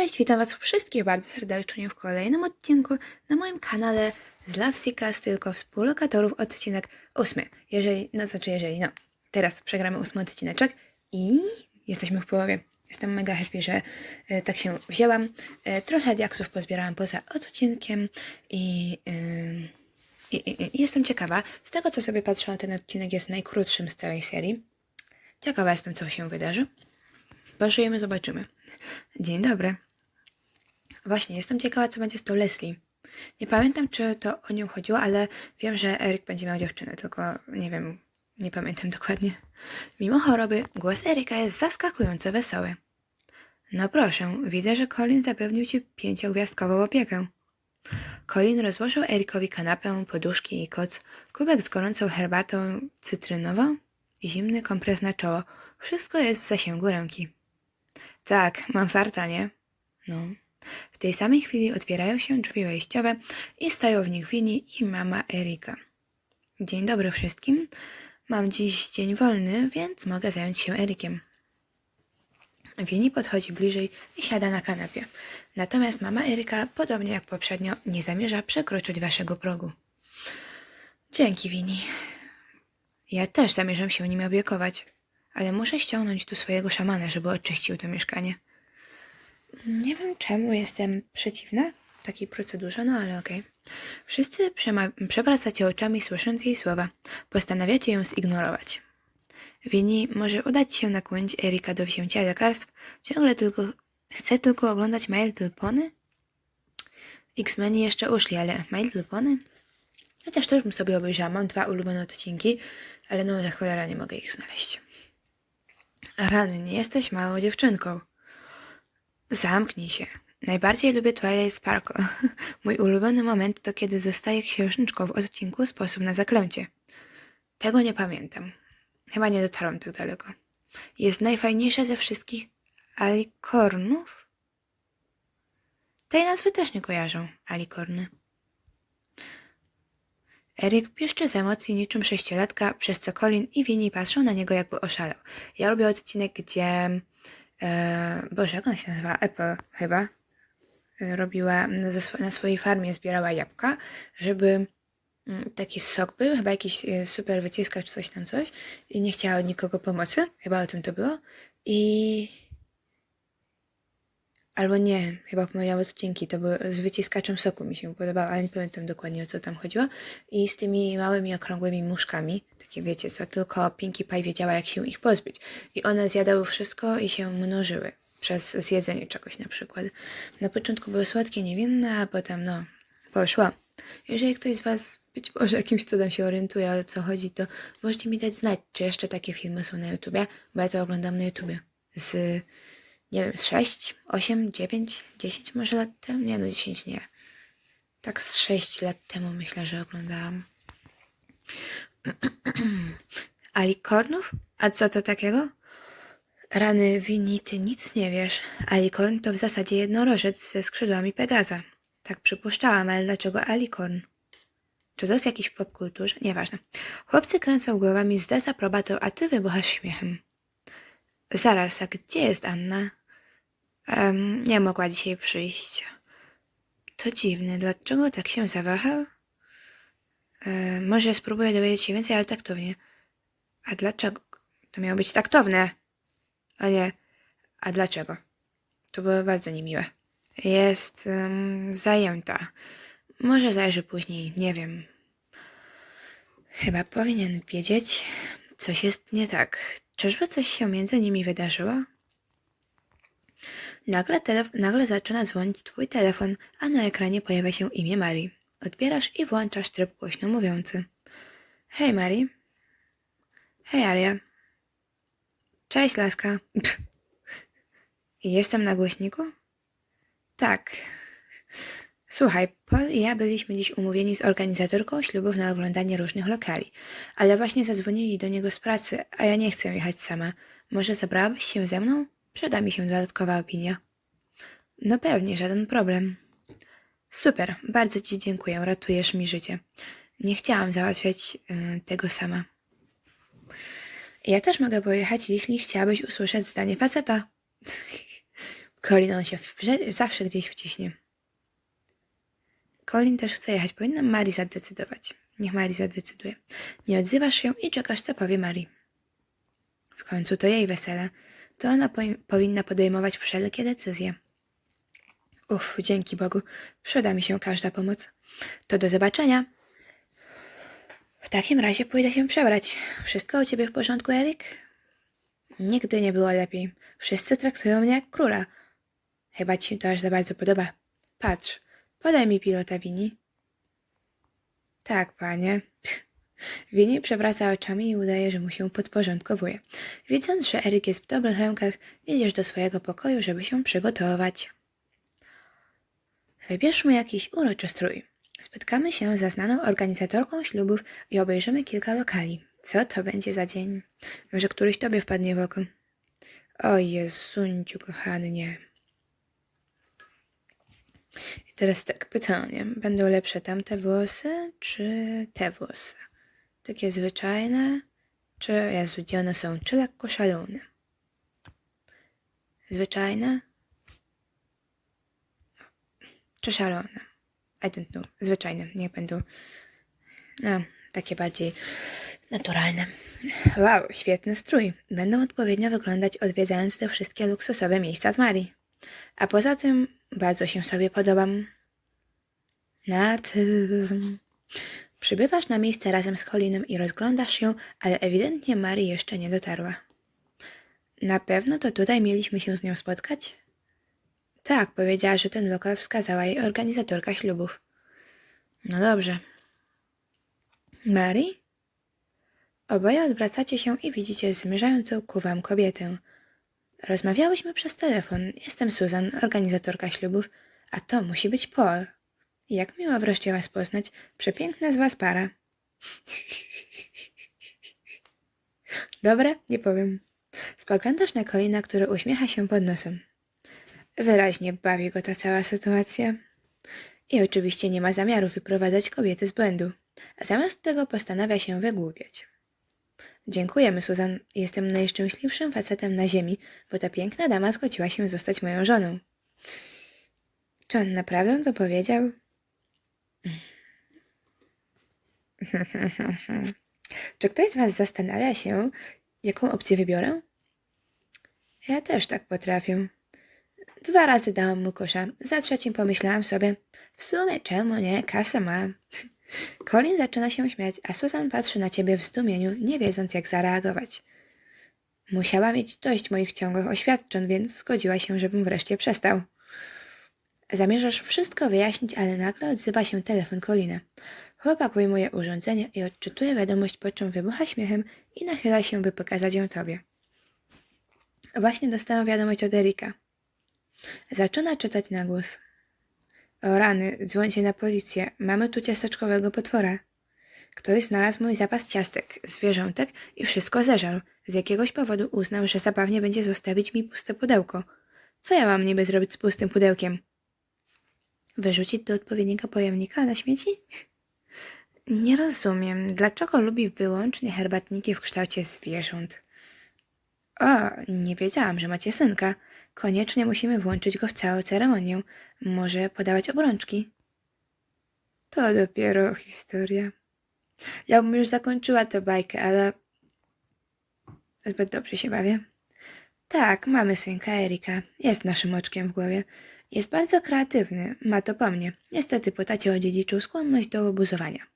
Cześć, witam Was wszystkich bardzo serdecznie w kolejnym odcinku na moim kanale z Lovesikas, tylko współlokatorów, odcinek ósmy. Jeżeli, no znaczy jeżeli, no, teraz przegramy ósmy odcineczek i jesteśmy w połowie. Jestem mega happy, że e, tak się wzięłam. E, trochę diaksów pozbierałam poza odcinkiem i, ym, i, i, i jestem ciekawa. Z tego, co sobie patrzę, ten odcinek jest najkrótszym z całej serii. Ciekawa jestem, co się wydarzy. Pożyjemy, zobaczymy. Dzień dobry. Właśnie, jestem ciekawa, co będzie z tą Leslie. Nie pamiętam, czy to o nią chodziło, ale wiem, że Eryk będzie miał dziewczynę, tylko nie wiem, nie pamiętam dokładnie. Mimo choroby, głos Eryka jest zaskakująco wesoły. No proszę, widzę, że Colin zapewnił ci pięciogwiazdkową opiekę. Colin rozłożył Erikowi kanapę, poduszki i koc, kubek z gorącą herbatą cytrynową i zimny kompres na czoło. Wszystko jest w zasięgu ręki. Tak, mam farta, nie? No. W tej samej chwili otwierają się drzwi wejściowe i stają w nich Winnie i mama Erika. Dzień dobry wszystkim. Mam dziś dzień wolny, więc mogę zająć się Erykiem. Winnie podchodzi bliżej i siada na kanapie. Natomiast mama Eryka, podobnie jak poprzednio, nie zamierza przekroczyć waszego progu. Dzięki, Winnie. Ja też zamierzam się nim opiekować, ale muszę ściągnąć tu swojego szamana, żeby oczyścił to mieszkanie. Nie wiem czemu jestem przeciwna takiej procedurze, no ale okej. Wszyscy przema- przewracacie oczami słysząc jej słowa. Postanawiacie ją zignorować. Winnie może udać się nakłonić Erika do wzięcia lekarstw. Ciągle tylko... Chce tylko oglądać My Little Pony? X-Meni jeszcze uszli, ale My Little Pony? Chociaż też bym sobie obejrzała. Mam dwa ulubione odcinki, ale no za cholera nie mogę ich znaleźć. Rany, nie jesteś małą dziewczynką. Zamknij się. Najbardziej lubię Twilight Sparkle. Mój ulubiony moment to kiedy zostaje księżniczką w odcinku Sposób na zaklęcie. Tego nie pamiętam. Chyba nie dotarłam tak daleko. Jest najfajniejsza ze wszystkich alikornów? Tej nazwy też nie kojarzą, alikorny. Eryk piszczy z emocji niczym sześciolatka, przez co Colin i Winnie patrzą na niego jakby oszalał. Ja lubię odcinek, gdzie... E, Boże, jak on się nazywa? Apple chyba. E, robiła na, swojej farmie, zbierała jabłka, żeby mm, taki sok był, chyba jakiś e, super wyciskacz, coś tam coś. I nie chciała od nikogo pomocy, chyba o tym to było. I albo nie, chyba pomyliłam odcinki, to było z wyciskaczem soku mi się podobało, ale nie pamiętam dokładnie o co tam chodziło. I z tymi małymi okrągłymi muszkami, takie wiecie co, tylko Pinkie Pie wiedziała jak się ich pozbyć i one zjadały wszystko i się mnożyły przez zjedzenie czegoś na przykład. Na początku były słodkie, niewinne, a potem no, poszło. Jeżeli ktoś z Was być może jakimś cudem się orientuje o co chodzi, to możecie mi dać znać, czy jeszcze takie filmy są na YouTubie, bo ja to oglądam na YouTubie. Z, nie wiem, z 6, 8, 9, 10 może lat temu? Nie no, 10 nie. Tak z 6 lat temu myślę, że oglądałam. Alikornów? A co to takiego? Rany Winnie, ty nic nie wiesz. Alikorn to w zasadzie jednorożec ze skrzydłami Pegaza. Tak przypuszczałam, ale dlaczego Alikorn? Czy to jest jakiś popkulturze? Nieważne. Chłopcy kręcą głowami z dezaprobatą, a ty wybuchasz śmiechem. Zaraz, a gdzie jest Anna? Em, nie mogła dzisiaj przyjść. To dziwne, dlaczego tak się zawahał? E, może spróbuję dowiedzieć się więcej, ale taktownie. A dlaczego? To miało być taktowne. A nie. A dlaczego? To było bardzo niemiłe. Jest em, zajęta. Może zajrzy później, nie wiem. Chyba powinien wiedzieć, coś jest nie tak. Czyżby coś się między nimi wydarzyło? Nagle, nagle zaczyna dzwonić twój telefon, a na ekranie pojawia się imię Marii. Odbierasz i włączasz tryb głośno mówiący. Hej Marii. Hej Aria. Cześć laska. Jestem na głośniku? Tak. Słuchaj, Paul i ja byliśmy dziś umówieni z organizatorką ślubów na oglądanie różnych lokali, ale właśnie zadzwonili do niego z pracy, a ja nie chcę jechać sama. Może zabrałabyś się ze mną? Przyda mi się dodatkowa opinia. No pewnie, żaden problem. Super, bardzo Ci dziękuję, ratujesz mi życie. Nie chciałam załatwiać y, tego sama. Ja też mogę pojechać, jeśli chciałabyś usłyszeć zdanie faceta. Colin, on się zawsze gdzieś wciśnie. Colin też chce jechać. Powinna Mari zadecydować. Niech Mari zadecyduje. Nie odzywasz się i czekasz, co powie Mari. W końcu to jej wesele. To ona po- powinna podejmować wszelkie decyzje. Uff, dzięki Bogu. Przyda mi się każda pomoc. To do zobaczenia. W takim razie pójdę się przebrać. Wszystko u ciebie w porządku, Erik? Nigdy nie było lepiej. Wszyscy traktują mnie jak króla. Chyba ci to aż za bardzo podoba. Patrz, podaj mi pilota Wini. Tak, panie. Wini przewraca oczami i udaje, że mu się podporządkowuje. Widząc, że Erik jest w dobrych rękach, idziesz do swojego pokoju, żeby się przygotować. Wybierzmy jakiś uroczy strój. Spotkamy się ze znaną organizatorką ślubów i obejrzymy kilka lokali. Co to będzie za dzień? Może któryś tobie wpadnie w oko. O Jezunciu, kochany, nie. I teraz tak, pytanie. Będą lepsze tamte włosy, czy te włosy? Takie zwyczajne, czy, Jezu, gdzie one są? Czy lekko szalone? Zwyczajne? Czy szalone? I don't know. Zwyczajne, niech będą. No, takie bardziej naturalne. Wow, świetny strój. Będą odpowiednio wyglądać odwiedzając te wszystkie luksusowe miejsca z Marii. A poza tym bardzo się sobie podobam. Narcyzm. Przybywasz na miejsce razem z Colinem i rozglądasz się, ale ewidentnie Mary jeszcze nie dotarła. Na pewno to tutaj mieliśmy się z nią spotkać? Tak, powiedziała, że ten lokal wskazała jej organizatorka ślubów. No dobrze. Mary? Oboje odwracacie się i widzicie zmierzającą ku wam kobietę. Rozmawiałyśmy przez telefon. Jestem Susan, organizatorka ślubów, a to musi być Paul. Jak miło wreszcie was poznać. Przepiękna z was para. Dobra, nie powiem. Spoglądasz na Colina, który uśmiecha się pod nosem. Wyraźnie bawi go ta cała sytuacja. I oczywiście nie ma zamiaru wyprowadzać kobiety z błędu. A zamiast tego postanawia się wygłupiać. Dziękujemy, Susan. Jestem najszczęśliwszym facetem na ziemi, bo ta piękna dama zgodziła się zostać moją żoną. Czy on naprawdę to powiedział? Czy ktoś z Was zastanawia się, jaką opcję wybiorę? Ja też tak potrafię. Dwa razy dałam mu kosza, za trzecim pomyślałam sobie, w sumie czemu nie, kasa ma. Colin zaczyna się śmiać, a Susan patrzy na ciebie w zdumieniu, nie wiedząc jak zareagować. Musiała mieć dość moich ciągłych oświadczeń, więc zgodziła się, żebym wreszcie przestał. Zamierzasz wszystko wyjaśnić, ale nagle odzywa się telefon Colina. Chłopak wyjmuje urządzenie i odczytuje wiadomość, po czym wybucha śmiechem i nachyla się, by pokazać ją tobie. Właśnie dostałam wiadomość od Erika. Zaczyna czytać na głos. O rany, dzwońcie na policję. Mamy tu ciasteczkowego potwora. Ktoś znalazł mój zapas ciastek, zwierzątek i wszystko zeżarł. Z jakiegoś powodu uznał, że zabawnie będzie zostawić mi puste pudełko. Co ja mam niby zrobić z pustym pudełkiem? Wyrzucić do odpowiedniego pojemnika na śmieci? Nie rozumiem, dlaczego lubi wyłącznie herbatniki w kształcie zwierząt. O, nie wiedziałam, że macie synka. Koniecznie musimy włączyć go w całą ceremonię. Może podawać obrączki. To dopiero historia. Ja bym już zakończyła tę bajkę, ale zbyt dobrze się bawię. Tak, mamy synka Erika. Jest naszym oczkiem w głowie. Jest bardzo kreatywny, ma to po mnie. Niestety po tacie odziedziczył skłonność do obuzowania.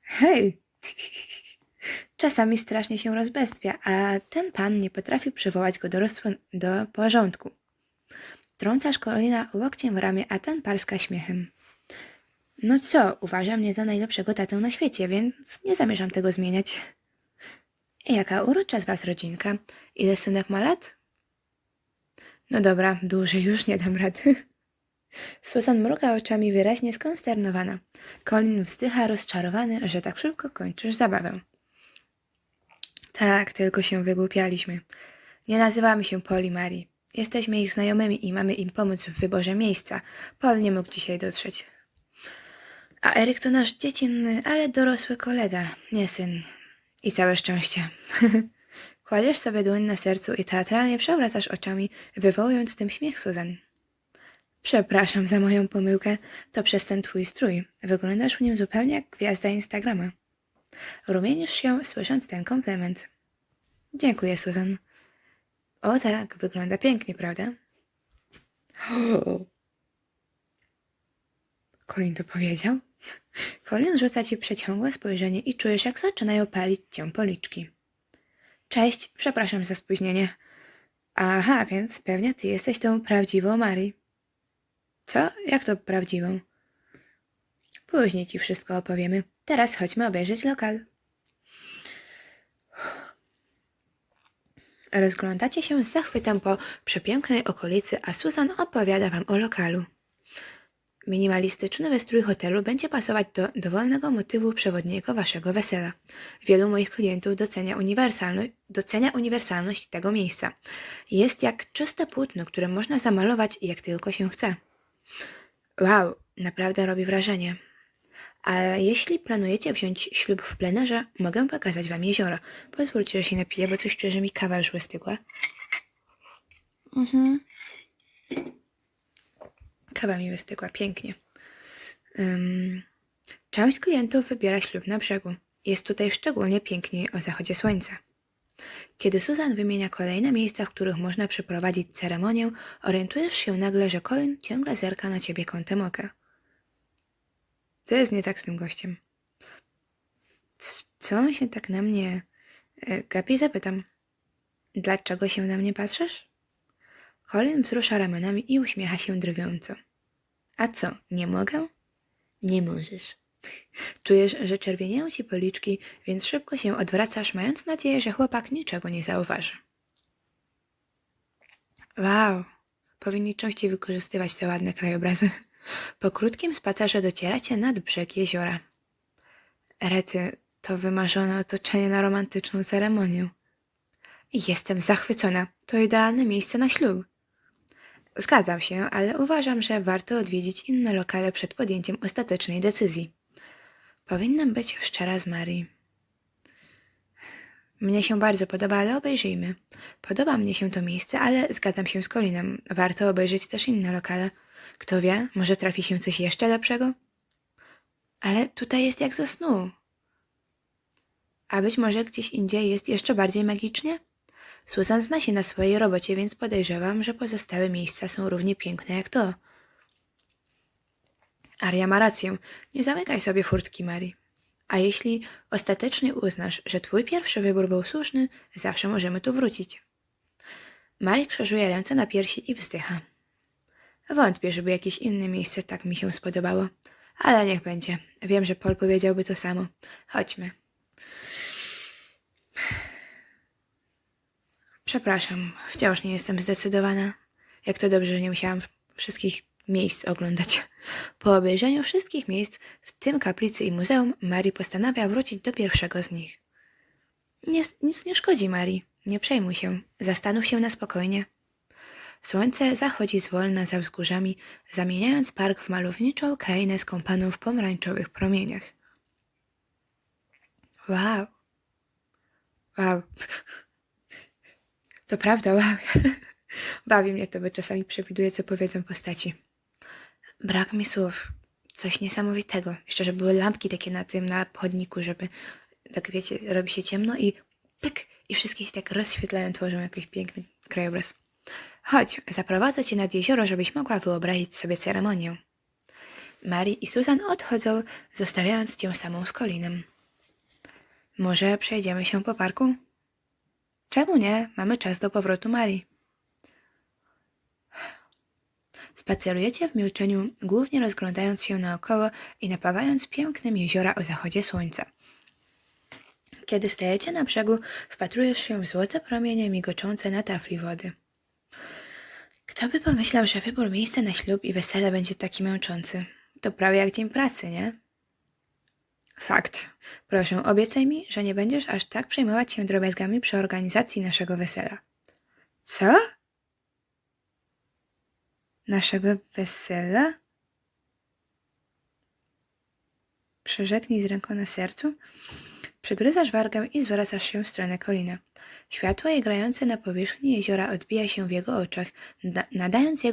Hej! Czasami strasznie się rozbestwia, a ten pan nie potrafi przywołać go do, do porządku. Trącasz Kolina łokciem w ramię, a ten parska śmiechem. No co, uważa mnie za najlepszego tatę na świecie, więc nie zamierzam tego zmieniać. Jaka urocza z was rodzinka? Ile synek ma lat? No dobra, dłużej już nie dam rady. Susan mruga oczami wyraźnie skonsternowana. Colin wzdycha rozczarowany, że tak szybko kończysz zabawę. Tak, tylko się wygłupialiśmy. Nie nazywamy się Paul i Mary. Jesteśmy ich znajomymi i mamy im pomóc w wyborze miejsca. Paul nie mógł dzisiaj dotrzeć. A Eryk to nasz dziecinny, ale dorosły kolega, nie syn. I całe szczęście. Kładziesz sobie dłoń na sercu i teatralnie przewracasz oczami, wywołując tym śmiech Susan. Przepraszam za moją pomyłkę, to przez ten twój strój. Wyglądasz w nim zupełnie jak gwiazda Instagrama. Rumienisz się, słysząc ten komplement. Dziękuję, Susan. O tak, wygląda pięknie, prawda? Colin to powiedział? Colin rzuca ci przeciągłe spojrzenie i czujesz, jak zaczynają palić cię policzki. Cześć, przepraszam za spóźnienie. Aha, więc pewnie ty jesteś tą prawdziwą Mary. Co? Jak to prawdziwą? Później ci wszystko opowiemy. Teraz chodźmy obejrzeć lokal. Rozglądacie się z zachwytem po przepięknej okolicy, a Susan opowiada wam o lokalu. Minimalistyczny wystrój hotelu będzie pasować do dowolnego motywu przewodniego waszego wesela. Wielu moich klientów docenia, uniwersalno- docenia uniwersalność tego miejsca. Jest jak czyste płótno, które można zamalować jak tylko się chce. Wow, naprawdę robi wrażenie. A jeśli planujecie wziąć ślub w plenerze, mogę pokazać wam jezioro. Pozwólcie, że się napiję, bo coś czuję, że mi kawa już wystygła. Mhm. Kawa mi wystygła, pięknie. Ym, część klientów wybiera ślub na brzegu. Jest tutaj szczególnie piękniej o zachodzie słońca. Kiedy Susan wymienia kolejne miejsca, w których można przeprowadzić ceremonię, orientujesz się nagle, że Colin ciągle zerka na ciebie kątem oka. Co jest nie tak z tym gościem? Co on się tak na mnie e, gapi? Zapytam. Dlaczego się na mnie patrzysz? Colin wzrusza ramionami i uśmiecha się drwiąco. A co, nie mogę? Nie możesz. Czujesz, że czerwienieją ci policzki, więc szybko się odwracasz, mając nadzieję, że chłopak niczego nie zauważy. Wow, powinni częściej wykorzystywać te ładne krajobrazy. Po krótkim spacerze docieracie nad brzeg jeziora. Rety, to wymarzone otoczenie na romantyczną ceremonię. Jestem zachwycona. To idealne miejsce na ślub. Zgadzam się, ale uważam, że warto odwiedzić inne lokale przed podjęciem ostatecznej decyzji. Powinnam być szczera z Marii. Mnie się bardzo podoba, ale obejrzyjmy. Podoba mnie się to miejsce, ale zgadzam się z Colinem. Warto obejrzeć też inne lokale. Kto wie, może trafi się coś jeszcze lepszego? Ale tutaj jest jak ze snu. A być może gdzieś indziej jest jeszcze bardziej magicznie? Susan zna się na swojej robocie, więc podejrzewam, że pozostałe miejsca są równie piękne jak to. Aria ma rację. Nie zamykaj sobie furtki, Mary. A jeśli ostatecznie uznasz, że twój pierwszy wybór był słuszny, zawsze możemy tu wrócić. Mary krzyżuje ręce na piersi i wzdycha. Wątpię, żeby jakieś inne miejsce tak mi się spodobało. Ale niech będzie. Wiem, że Paul powiedziałby to samo. Chodźmy. Przepraszam, wciąż nie jestem zdecydowana. Jak to dobrze, że nie musiałam wszystkich miejsc oglądać. Po obejrzeniu wszystkich miejsc, w tym kaplicy i muzeum, Mary postanawia wrócić do pierwszego z nich. Nie, nic nie szkodzi, Mary. Nie przejmuj się. Zastanów się na spokojnie. Słońce zachodzi zwolna za wzgórzami, zamieniając park w malowniczą krainę skąpaną w pomarańczowych promieniach. Wow. Wow. To prawda, wow. Bawi mnie to, bo czasami przewiduję, co powiedzą postaci. Brak mi słów. Coś niesamowitego. Jeszcze, że były lampki takie na tym, na chodniku, żeby, tak wiecie, robi się ciemno i pyk, i wszystkie się tak rozświetlają, tworzą jakiś piękny krajobraz. Chodź, zaprowadzę cię nad jezioro, żebyś mogła wyobrazić sobie ceremonię. Mary i Susan odchodzą, zostawiając cię samą z Colinem. Może przejdziemy się po parku? Czemu nie? Mamy czas do powrotu Marii. Spacerujecie w milczeniu, głównie rozglądając się naokoło i napawając pięknym jeziora o zachodzie słońca. Kiedy stajecie na brzegu, wpatrujesz się w złote promienie migoczące na tafli wody. Kto by pomyślał, że wybór miejsca na ślub i wesele będzie taki męczący? To prawie jak dzień pracy, nie? Fakt. Proszę, obiecaj mi, że nie będziesz aż tak przejmować się drobiazgami przy organizacji naszego wesela. Co? Naszego wesela? Przyrzeknij z ręką na sercu. Przygryzasz wargę i zwracasz się w stronę Colina. Światło grające na powierzchni jeziora odbija się w jego oczach, nada- nadając jego